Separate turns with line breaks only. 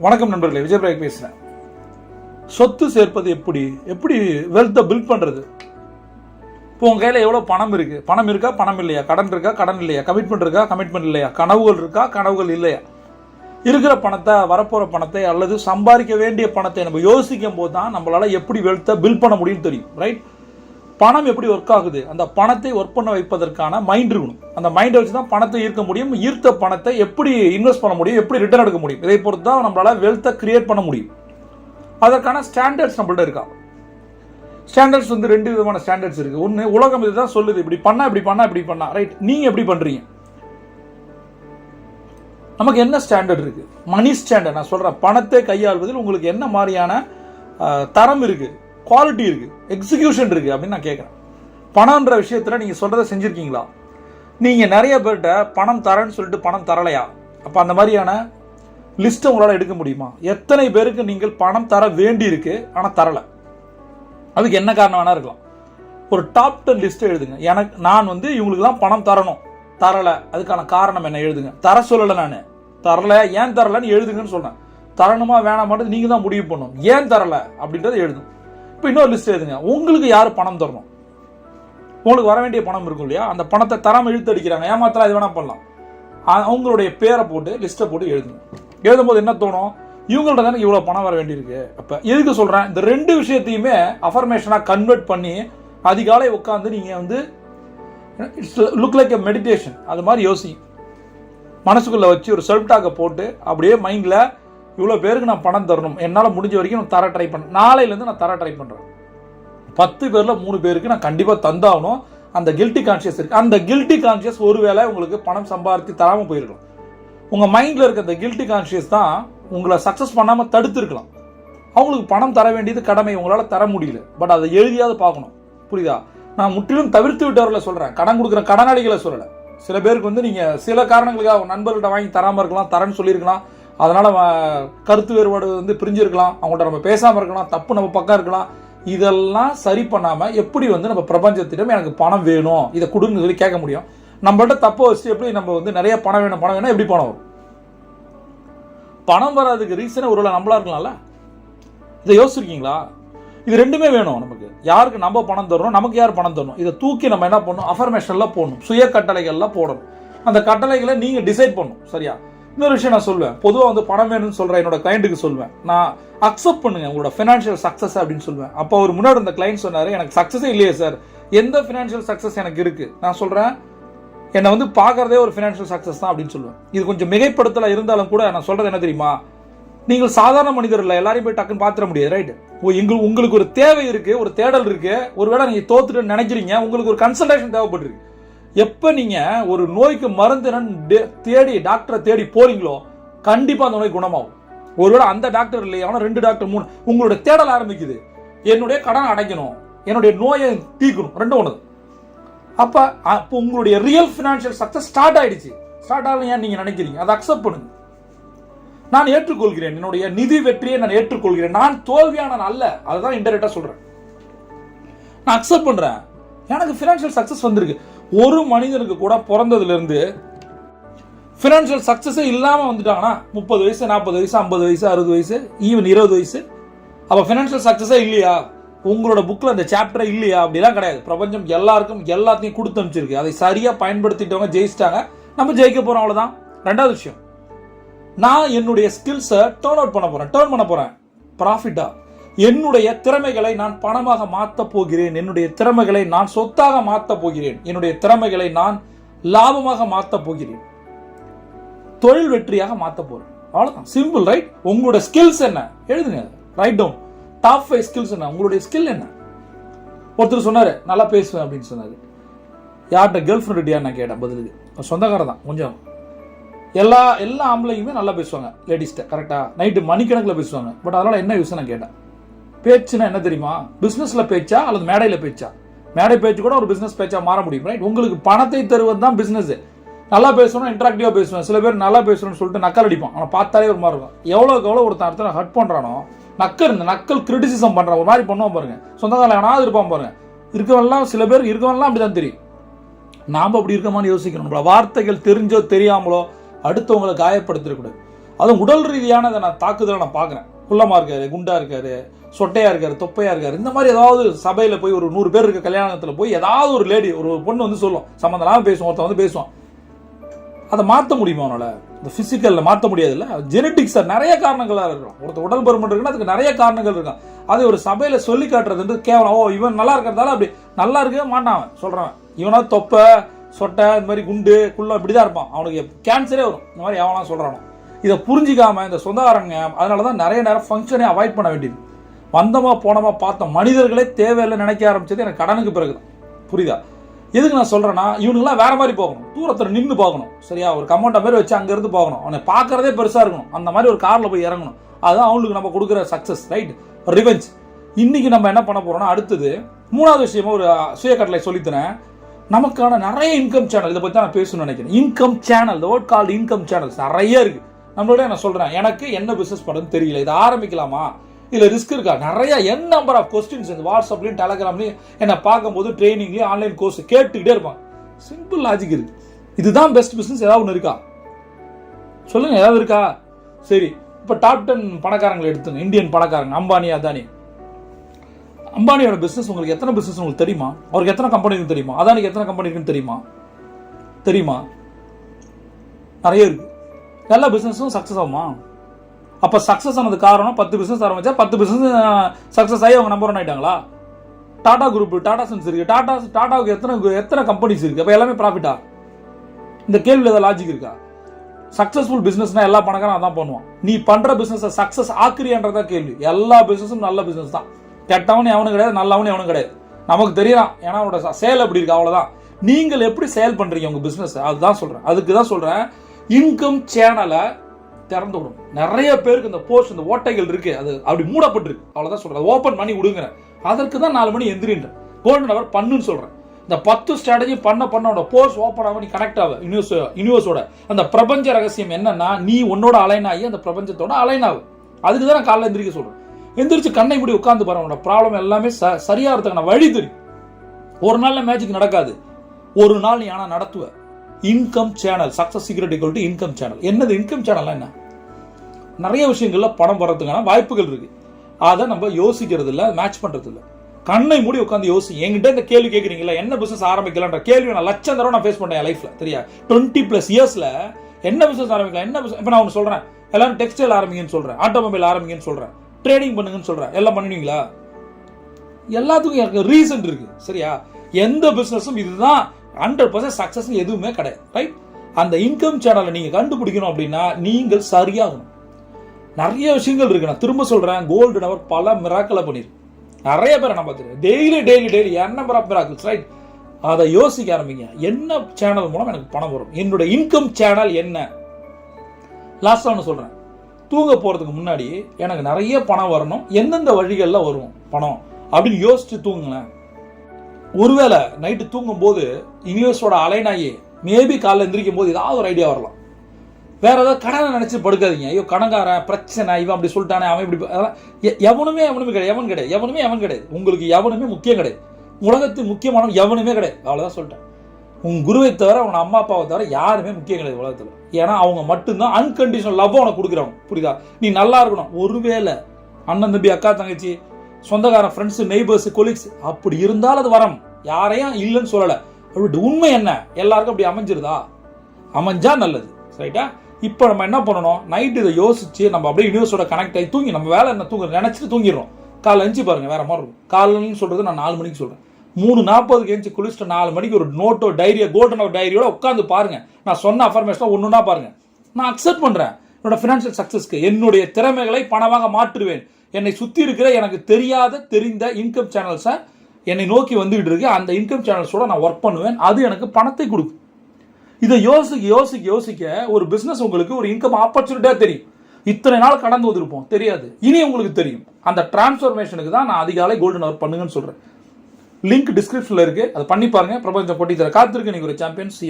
வணக்கம் நண்பர்களே விஜயபிரகாஷ் பேசுகிறேன் சொத்து சேர்ப்பது எப்படி? எப்படி வெல்த்தை பில்ட் பண்ணுறது இப்போ உங்கள் கையில் எவ்வளோ பணம் இருக்குது பணம் இருக்கா பணம் இல்லையா? கடன் இருக்கா கடன் இல்லையா? கமிட்மெண்ட் இருக்கா கமிட்மெண்ட் இல்லையா? கனவுகள் இருக்கா கனவுகள் இல்லையா? இருக்கிற பணத்தை வரப்போகிற பணத்தை அல்லது சம்பாதிக்க வேண்டிய பணத்தை நம்ம யோசிக்கும் போது தான் நம்மளால் எப்படி வெல்த்தை பில்ட் பண்ண முடியும்னு தெரியும் ரைட் பணம் எப்படி ஒர்க் ஆகுது? அந்த பணத்தை ஒர்க் பண்ண வைப்பதற்கான மைண்ட் இருக்கணும் அந்த மைண்டை வச்சு தான் பணத்தை ஈர்க்க முடியும். ஈர்த்த பணத்தை எப்படி இன்வெஸ்ட் பண்ண முடியும்? எப்படி ரிட்டர்ன் எடுக்க முடியும்? இதை பொறுத்து தான் நம்மளால் வெல்த்தை கிரியேட் பண்ண முடியும். அதற்கான ஸ்டாண்டர்ட்ஸ் நம்மள்ட்ட இருக்கா? ஸ்டாண்டர்ட்ஸ் வந்து ரெண்டு விதமான ஸ்டாண்டர்ட்ஸ் இருக்குது ஒன்று உலகம் இதுதான் சொல்லுது. இப்படி பண்ணால் இப்படி பண்ணால் இப்படி பண்ணால் ரைட் நீங்கள் எப்படி பண்ணுறீங்க நமக்கு என்ன ஸ்டாண்டர்ட் இருக்குது மணி ஸ்டாண்டர்ட் நான் சொல்கிறேன் பணத்தை கையாள்வதில் உங்களுக்கு என்ன மாதிரியான தரம் இருக்குது குவாலிட்டி இருக்குது எக்ஸிகியூஷன் இருக்குது அப்படின்னு நான் கேட்குறேன் பணம்ன்ற விஷயத்தில் நீங்கள் சொல்கிறத செஞ்சுருக்கீங்களா? நீங்கள் நிறைய பேர்கிட்ட பணம் தரேன்னு சொல்லிட்டு பணம் தரலையா? அப்போ அந்த மாதிரியான லிஸ்ட்டை உங்களால் எடுக்க முடியுமா? எத்தனை பேருக்கு நீங்கள் பணம் தர வேண்டியிருக்கு ஆனால் தரலை? அதுக்கு என்ன காரணம் வேணா இருக்கலாம். ஒரு டாப் டென் லிஸ்ட்டை எழுதுங்க. எனக்கு நான் வந்து இவங்களுக்குலாம் பணம் தரணும். தரலை அதுக்கான காரணம் என்ன எழுதுங்க. தர சொல்லலை நான். தரல ஏன் தரலைன்னு எழுதுங்கன்னு சொன்னேன் தரணுமா வேணாமான்றது நீங்கள் தான் முடிவு பண்ணணும். ஏன் தரலை அப்படின்றத எழுதும் இப்போ இன்னொரு லிஸ்ட் எழுதுங்க. உங்களுக்கு யார் பணம் தரணும்? உங்களுக்கு வர வேண்டிய பணம் இருக்கும் இல்லையா? அந்த பணத்தை தராமல் இழுத்து அடிக்கிறாங்க. ஏமாத்தலாம் இது வேணா பண்ணலாம். அவங்களுடைய பேரை போட்டு லிஸ்ட்டை போட்டு எழுதுங்க. எழுதும்போது என்ன தோணும்? இவங்கள்ட்ட தானே இவ்வளோ பணம் வர வேண்டியிருக்கு. அப்போ எதுக்கு சொல்கிறேன் இந்த ரெண்டு விஷயத்தையுமே அஃபர்மேஷனாக கன்வெர்ட் பண்ணி அதிகாலை உட்காந்து நீங்கள் வந்து it's look like a meditation அது மாதிரி யோசி. மனசுக்குள்ளே வச்சு ஒரு செல்ஃப் டாக்கை போட்டு அப்படியே மைண்டில் இவ்வளோ பேருக்கு நான் பணம் தரணும். என்னால் முடிஞ்ச வரைக்கும் நான் தர ட்ரை பண்ண நாளையிலேருந்து நான் தர ட்ரை பண்ணுறேன் பத்து பேரில் மூணு பேருக்கு நான் கண்டிப்பாக தந்தாகணும். அந்த கில்ட்டி கான்ஷியஸ் இருக்குது அந்த கில்ட்டி கான்ஷியஸ் ஒருவேளை உங்களுக்கு பணம் சம்பாதித்து தராமல் போயிருக்கலாம். உங்கள் மைண்டில் இருக்க அந்த கில்ட்டி கான்ஷியஸ் தான் உங்களை சக்ஸஸ் பண்ணாமல் தடுத்துருக்கலாம். அவங்களுக்கு பணம் தர வேண்டியது கடமை. உங்களால் தர முடியல. பட் அதை எழுதியாவது பார்க்கணும். புரியுதா? நான் முற்றிலும் தவிர்த்து விட்டவர்களை சொல்கிறேன் கடன் கொடுக்குற கடனாளிகளை சொல்லலை. சில பேருக்கு வந்து நீங்கள் சில காரணங்களுக்காக நண்பர்கள்ட்ட வாங்கி தராமல் இருக்கலாம் தரேன்னு சொல்லியிருக்கலாம். அதனால் கருத்து வேறுபாடு வந்து பிரிஞ்சிருக்கலாம். அவங்கள்ட்ட நம்ம பேசாமல் இருக்கலாம். தப்பு நம்ம பக்கம் இருக்கலாம். இதெல்லாம் சரி பண்ணாமல் எப்படி வந்து நம்ம பிரபஞ்சத்திடம் எனக்கு பணம் வேணும்? இதை கொடுன்னு சொல்லி கேட்க முடியும். நம்மள்ட்ட தப்பை வச்சுட்டு எப்படி நம்ம வந்து நிறைய பணம் வேணும்? பணம் வேணும் எப்படி பணம் வரும்? பணம் வராதுக்கு ரீசனே ஒருவேளை நம்மளா இருக்கலாம்ல? இதை யோசிச்சிருக்கீங்களா? இது ரெண்டுமே வேணும் நமக்கு. யாருக்கு நம்ம பணம் தரணும்? நமக்கு யார் பணம் தரணும்? இதை தூக்கி நம்ம என்ன பண்ணணும்? அஃபர்மேஷன்ல போடணும். சுய கட்டளைகள்லாம் போடணும். அந்த கட்டளைகளை நீங்கள் டிசைட் பண்ணணும். சரியா? இன்னொரு விஷயம் நான் சொல்லுவேன் பொதுவாக வந்து பணம் வேணும்னு சொல்கிறேன் என்னோட கிளைண்ட்டுக்கு சொல்லுவேன் நான் அக்செப்ட் பண்ணுங்க உங்களோட ஃபினான்ஷியல் சக்ஸஸ் அப்படின்னு சொல்லுவேன் அப்போ அவர் முன்னாடி இந்த கிளைண்ட் சொன்னார் எனக்கு சக்ஸஸே இல்லையே சார் எந்த ஃபினான்ஷியல் சக்ஸஸ் எனக்கு இருக்குது நான் சொல்கிறேன் என்னை வந்து பார்க்கறதே ஒரு ஃபினான்ஷியல் சக்ஸஸ் தான் அப்படின்னு சொல்லுவேன். இது கொஞ்சம் மிகைப்படுத்தலாக இருந்தாலும் கூட நான் சொல்கிறது என்ன தெரியுமா? நீங்கள் சாதாரண மனிதர் இல்லை எல்லாரையும் போய் டக்குன்னு பார்த்துட முடியாது ரைட் எங்களுக்கு உங்களுக்கு ஒரு தேவை இருக்குது ஒரு தேடல் இருக்கு. ஒருவேளை நீங்கள் தோத்துட்டு நினைக்கிறீங்க உங்களுக்கு ஒரு கன்சல்டேஷன் தேவைப்பட்டிருக்கு. எப்போ நீங்கள் ஒரு நோய்க்கு மருந்து என்னன்னு டே- தேடி டாக்டரை தேடி போறீங்களோ கண்டிப்பாக அந்த நோய் குணமாகும். ஒருவேளை அந்த டாக்டர் இல்லையா ஆனால் ரெண்டு டாக்டர் மூணு உங்களோட தேடல் ஆரம்பிக்குது. என்னுடைய கடன் அடைக்கணும். என்னுடைய நோயை தீர்க்கணும். ரெண்டு ஒன்று அப்ப அப்போ உங்களுடைய ரியல் ஃபினான்ஷியல் சக்ஸஸ் ஸ்டார்ட் ஆயிடுச்சு. ஸ்டார்ட் ஆகல ஏன் நீங்க நினைக்கிறீங்க? அதை அக்செப்ட் பண்ணுங்க. நான் ஏற்றுக்கொள்கிறேன். என்னுடைய நிதி வெற்றியை நான் ஏற்றுக்கொள்கிறேன். நான் தோல்வியான அல்ல. அதுதான் இன்டெரக்டாக சொல்றேன். நான் அக்செப்ட் பண்றேன். எனக்கு ஃபினான்ஷியல் சக்சஸ் வந்திருக்கு. ஒரு மனிதனுக்கு கூட பிறந்ததுலேருந்து ஃபினான்ஷியல் சக்ஸஸே இல்லாமல் வந்துட்டாங்கன்னா முப்பது வயசு நாற்பது வயசு ஐம்பது வயசு அறுபது வயசு ஈவன் இருபது வயசு அப்போ ஃபினான்ஷியல் சக்ஸஸே இல்லையா? உங்களோட புக்கில் அந்த சாப்டரே இல்லையா? அப்படிலாம் கிடையாது. பிரபஞ்சம் எல்லாருக்கும் எல்லாத்தையும் கொடுத்து அனுப்பிச்சிருக்கு. அதை சரியாக பயன்படுத்திட்டவங்க ஜெயிச்சிட்டாங்க. நம்ம ஜெயிக்க போகிறோம் அவ்வளோதான் ரெண்டாவது விஷயம். நான் என்னுடைய ஸ்கில்ஸை டேர்ன் அவுட் பண்ண போகிறேன் டேர்ன் பண்ண போகிறேன் ப்ராஃபிட்டாக என்னுடைய திறமைகளை நான் பணமாக மாற்ற போகிறேன். என்னுடைய திறமைகளை நான் சொத்தாக மாற்ற போகிறேன். என்னுடைய திறமைகளை நான் லாபமாக மாற்ற போகிறேன். தொழில் வெற்றியாக மாற்ற போகிறேன் அவ்வளோதான் சிம்பிள் ரைட் உங்களோட ஸ்கில்ஸ் என்ன? எழுதுங்க write down top five skills என்ன? உங்களுடைய ஸ்கில் என்ன? ஒருத்தர் சொன்னார் நல்லா பேசுவேன் அப்படின்னு சொன்னார். யார்கிட்ட கேர்ள் ஃப்ரெண்ட் நான் கேட்டேன் பதிலுக்கு. சொந்தக்காரர் தான் கொஞ்சம். எல்லா எல்லா ஆம்பளையுமே நல்லா பேசுவாங்க லேடிஸ்ட்டை கரெக்டாக நைட்டு மணிக்கணக்கில் பேசுவாங்க. பட் அதனால் என்ன யூஸ் நான் கேட்டேன். பேச்சுன்னா என்ன தெரியுமா? பிஸ்னஸில் பேச்சா அல்லது மேடையில் பேச்சா? மேடை பேச்சு கூட ஒரு பிஸ்னஸ் பேச்சா மாற முடியும் ரைட் உங்களுக்கு பணத்தை தருவது தான் பிஸ்னஸ் நல்லா பேசணும் இன்ட்ராக்டிவாக பேசுவேன் சில பேர் நல்லா பேசணும்னு சொல்லிட்டு நக்கல் அடிப்பான். ஆனால் பார்த்தாலே ஒரு மாதிரி இருக்கும். எவ்வளோக்கு எவ்வளோ ஒருத்தன் அடுத்த ஹட் பண்ணுறானோ நக்கல் இந்த நக்கல் கிரிட்டிசிசம் பண்ணுறான் ஒரு மாதிரி பண்ணுவான் பாருங்க. சொந்தக்காரன் எவனாவது இருப்பான் பாருங்க. இருக்கவன்லாம் சில பேர் இருக்கவன்லாம் அப்படி தான் தெரியும். நாம் அப்படி இருக்கமான்னு யோசிக்கணும் நம்மள வார்த்தைகள் தெரிஞ்சோ தெரியாமலோ அடுத்தவங்களை காயப்படுத்திடக்கூடாது. அதுவும் உடல் ரீதியானதை நான் தாக்குதலை நான் பார்க்குறேன். குள்ளமாக இருக்காரு குண்டா இருக்காரு சொட்டையாக இருக்காரு தொப்பையாக இருக்காரு. இந்த மாதிரி ஏதாவது சபையில் போய் ஒரு நூறு பேர் இருக்க கல்யாணத்தில் போய் ஏதாவது ஒரு லேடி ஒரு பொண்ணு வந்து சொல்லும். சம்மந்தம் பேசுவோம் ஒருத்தன் வந்து பேசுவான். அதை மாற்ற முடியுமா அவனால் இந்த ஃபிசிக்கலில் மாற்ற முடியாதுல்ல? ஜெனட்டிக்ஸ் நிறைய காரணங்களாக இருக்கும் ஒருத்தர் உடல் பருமன் இருக்குன்னா அதுக்கு நிறைய காரணங்கள் இருக்கும் அது ஒரு சபையில் சொல்லி காட்டுறதுன்றது கேவலம். ஓ இவன் நல்லா இருக்கிறதால அப்படி. நல்லா இருக்கவே மாட்டான் அவன் இவனா தொப்பை சொட்டை இந்த மாதிரி குண்டு குள்ளம் இப்படிதான் இருப்பான். அவனுக்கு கேன்சரே வரும். இந்த மாதிரி எவனா சொல்கிறானோ இதை புரிஞ்சிக்காமல் இந்த சொந்தக்காரங்க அதனால தான் நிறைய நேரம் ஃபங்க்ஷனே அவாய்ட் பண்ண வேண்டியது. வந்தமாக போனமாக பார்த்தோம் மனிதர்களே தேவையில்லை நினைக்க ஆரம்பிச்சது எனக்கு கடனுக்கு பிறகு தான். புரியுதா? எதுக்கு நான் சொல்கிறேன்னா இவனுங்களாம் வேறு மாதிரி போகணும். தூரத்தில் நின்று பார்க்கணும். சரியா? ஒரு கமௌண்ட்டை மாதிரி வச்சு அங்கேருந்து போகணும் அவனை பார்க்குறதே பெருசாக இருக்கணும். அந்த மாதிரி ஒரு காரில் போய் இறங்கணும். அதுதான் அவங்களுக்கு நம்ம கொடுக்குற சக்ஸஸ் ரைட் ரிவெஞ்ச் இன்றைக்கி நம்ம என்ன பண்ண போகிறோன்னா அடுத்தது மூணாவது விஷயமா ஒரு சுய கட்டளை சொல்லித்தரேன். நமக்கான நிறைய இன்கம் சேனல் இதை பற்றி தான் நான் பேசணும்னு நினைக்கிறேன். Income channel the word called income channels நிறைய இருக்குது நம்மளோட நான் சொல்கிறேன் எனக்கு என்ன பிஸ்னஸ் பண்ணுறது தெரியல. இதை ஆரம்பிக்கலாமா? இல்லை ரிஸ்க் இருக்கா? நிறைய என் நம்பர் ஆஃப் கொஸ்டின்ஸ் இந்த வாட்ஸ்அப்லையும் டெலகிராம்லையும் என்னை பார்க்கும்போது ட்ரைனிங்லேயும் ஆன்லைன் கோர்ஸ் கேட்டுக்கிட்டே இருப்பாங்க சிம்பிள் லாஜிக் இருக்கு. இதுதான் பெஸ்ட் பிஸ்னஸ் ஏதாவது ஒன்று இருக்கா? சொல்லுங்க ஏதாவது இருக்கா? சரி இப்போ டாப் டென் பணக்காரங்களை எடுத்துங்க. இந்தியன் பணக்காரங்க அம்பானி அதானி. அம்பானியோட பிஸ்னஸ் உங்களுக்கு எத்தனை பிஸ்னஸ் உங்களுக்கு தெரியுமா? அவருக்கு எத்தனை கம்பெனி இருக்குன்னு தெரியுமா? அதானிக்கு எத்தனை கம்பெனி இருக்குன்னு தெரியுமா? தெரியுமா? நிறைய இருக்கு. எல்லா பிஸ்னஸும் சக்ஸஸ் ஆகுமா? அப்போ சக்ஸஸ் ஆனது காரணம் பத்து பிஸ்னஸ் ஆரம்பிச்சா பத்து பிஸ்னஸ் சக்ஸஸ் ஆகி அவங்க நம்பர் ஒன் ஆயிட்டாங்களா? டாடா குரூப் டாடா சன்ஸ் இருக்கு. டாடா டாடாவுக்கு எத்தனை எத்தனை கம்பெனிஸ் இருக்கு? அப்போ எல்லாமே ப்ராஃபிட்டா இந்த கேள்வியில் ஏதாவது லாஜிக் இருக்கா? சக்ஸஸ்ஃபுல் பிஸ்னஸ்னா எல்லா பணக்காரன் அதான் பண்ணுவான். நீ பண்ற பிஸ்னஸை சக்ஸஸ் ஆக்குறியன்றதா கேள்வி. எல்லா பிஸ்னஸும் நல்ல பிஸ்னஸ் தான். கெட்டவனும் எவனும் கிடையாது நல்லவனும் எவனும் கிடையாது. நமக்கு தெரியலாம் ஏன்னா அவனோட சேல் அப்படி இருக்கு அவ்வளோதான் நீங்கள் எப்படி சேல் பண்றீங்க உங்க பிஸ்னஸ் அதுதான் சொல்றேன். அதுக்கு தான் சொல்றேன். இன்கம் சேனலை திறந்து விடும் நிறைய பேருக்கு இந்த போஸ்ட் இந்த ஓட்டைகள் இருக்கு. அது அப்படி மூடப்பட்டிருக்கு. அவ்வளோதான் சொல்றேன். ஓப்பன் பண்ணி விடுங்கிறேன். அதற்கு தான் நாலு மணி எந்திரின்றேன். கோல்டன் அவர் பண்ணுன்னு சொல்றேன். இந்த பத்து ஸ்ட்ராட்டஜி பண்ண பண்ண போர்ஸ் ஓப்பன் ஆக நீ கனெக்ட் ஆக யூனிவர்ஸ் யூனிவர்ஸோட அந்த பிரபஞ்ச ரகசியம் என்னன்னா நீ உன்னோட அலைன் ஆகி அந்த பிரபஞ்சத்தோட அலைன் ஆகும் அதுக்கு தான் நான் காலைல எந்திரிக்க சொல்றேன். எந்திரிச்சு கண்ணை இப்படி உட்காந்து பாரு உன்னோட ப்ராப்ளம் எல்லாமே ச சரியாகிறதுக்கான வழி தெரியும். ஒரு நாளில் மேஜிக் நடக்காது. ஒரு நாள் நீ ஆனால் நடத்துவ. Income channel success secret equal to income channel என்னது இன்கம் சேனல் என்ன? நிறைய விஷயங்களில் பணம் வர்றதுக்கான வாய்ப்புகள் இருக்கு. அதை நம்ம யோசிக்கிறது இல்லை மேட்ச் பண்றது கண்ணை மூடி உட்காந்து யோசி என்கிட்ட இந்த கேள்வி கேட்குறீங்களா என்ன பிசினஸ் ஆரம்பிக்கலான்ற கேள்வி நான் லட்சம் தடவை நான் ஃபேஸ் பண்ணேன் என் லைஃப்ல தெரியா டுவெண்ட்டி பிளஸ் இயர்ஸ்ல என்ன பிசினஸ் ஆரம்பிக்கலாம் என்ன இப்போ நான் ஒன்று சொல்றேன். எல்லாரும் டெக்ஸ்டைல் ஆரம்பிங்கன்னு சொல்றேன் ஆட்டோமொபைல் ஆரம்பிங்கன்னு சொல்றேன் ட்ரேடிங் பண்ணுங்கன்னு சொல்றேன் எல்லாம் பண்ணுவீங்களா? எல்லாத்துக்கும் எனக்கு ரீசன் இருக்கு சரியா? எந்த பிசினஸும் இதுதான் ஹண்ட்ரட் பர்சன்ட் சக்ஸஸ் எதுவுமே கிடையாது. ரைட் அந்த இன்கம் சேனலை நீங்கள் கண்டுபிடிக்கணும் அப்படின்னா நீங்கள் சரியாகணும். நிறைய விஷயங்கள் இருக்கு. நான் திரும்ப சொல்கிறேன் கோல்டு நவர் பல மிராக்களை பண்ணிருக்கு. நிறைய பேரை நான் பார்த்துருக்கேன். டெய்லி டெய்லி டெய்லி என் நம்பர் ஆஃப் மிராக்கிள்ஸ் ரைட் அதை யோசிக்க ஆரம்பிங்க. என்ன சேனல் மூலம் எனக்கு பணம் வரும்? என்னோட இன்கம் சேனல் என்ன? லாஸ்ட்டாக ஒன்று சொல்கிறேன் தூங்க போகிறதுக்கு முன்னாடி எனக்கு நிறைய பணம் வரணும். எந்தெந்த வழிகளில் வரும் பணம்? அப்படின்னு யோசிச்சு தூங்குங்களேன். ஒருவேளை நைட்டு தூங்கும்போது யூனிவர்ஸோட அலைனாயே மேபி காலைல எந்திரிக்கும் போது ஏதாவது ஒரு ஐடியா வரலாம். வேற ஏதாவது கடனை நினச்சி படுக்காதீங்க. ஐயோ கடங்காரன் பிரச்சனை இவன் அப்படி சொல்லிட்டானே அவன் இப்படி அதெல்லாம் எ- எவனுமே எவனுமே கிடையாது எவன் கிடையாது எவனுமே எவன் கிடையாது. உங்களுக்கு எவனுமே முக்கியம் கிடையாது. உலகத்துக்கு முக்கியமானவன் எவனுமே கிடையாது. அவ்வளோதான் சொல்லிட்டேன். உன் குருவை தவிர உன் அம்மா அப்பாவை தவிர யாருமே முக்கியம் கிடையாது உலகத்தில். ஏன்னா அவங்க மட்டும்தான் அன்கண்டிஷனல் லவ் உனக்கு கொடுக்குறவங்க. புரியுதா? நீ நல்லா இருக்கணும். ஒருவேளை அண்ணன் தம்பி அக்கா தங்கச்சி சொந்தக்காரன் ஃப்ரெண்ட்ஸு நெய்பர்ஸு கொலீக்ஸ் அப்படி இருந்தாலும் அது வரம். யாரையும் இல்லைன்னு சொல்லலை. அப்படி உண்மை என்ன? எல்லாருக்கும் அப்படி அமைஞ்சிருதா? அமைஞ்சா நல்லது. ரைட்டா இப்போ நம்ம என்ன பண்ணணும்? நைட் இதை யோசிச்சு நம்ம அப்படியே யூனிவர்ஸோட கனெக்ட் ஆகி தூங்கி நம்ம வேலை என்ன? தூங்க நினச்சிட்டு தூங்கிடுறோம். காலைல எஞ்சி பாருங்க வேற மாதிரி இருக்கும். காலைன்னு சொல்றது நான் நாலு மணிக்கு சொல்றேன். மூணு நாற்பதுக்கு எஞ்சி குளிச்சுட்டு நாலு மணிக்கு ஒரு நோட்டோ டைரியோ கோல்டன் ஆஃப் டைரியோட உட்காந்து பாருங்க. நான் சொன்ன அஃபர்மேஷனாக ஒன்றுனா பாருங்க. நான் அக்செப்ட் பண்றேன். என்னோட ஃபினான்ஷியல் சக்சஸ்க்கு என்னுடைய திறமைகளை பணமாக மாற்றுவேன். என்னை சுற்றி இருக்கிற எனக்கு தெரியாத தெரிந்த இன்கம் சேனல்ஸை என்னை நோக்கி வந்துகிட்டு இருக்கு. அந்த இன்கம் சேனல்ஸோட நான் ஒர்க் பண்ணுவேன். அது எனக்கு பணத்தை கொடுக்கும். இதை யோசிக்க யோசிக்க யோசிக்க ஒரு பிஸ்னஸ் உங்களுக்கு ஒரு இன்கம் ஆப்பர்ச்சுனிட்டியாக தெரியும். இத்தனை நாள் கடந்து வந்திருப்போம். தெரியாது. இனி உங்களுக்கு தெரியும். அந்த டிரான்ஸ்ஃபர்மேஷனுக்கு தான் நான் அதிகாலை கோல்டன் அவர் பண்ணுங்கன்னு சொல்கிறேன் லிங்க் டிஸ்கிரிப்ஷனில் இருக்குது அதை பண்ணி பாருங்க. பிரபஞ்சம் போட்டி தர காத்திருக்கு. நீங்கள் ஒரு சாம்பியன் சி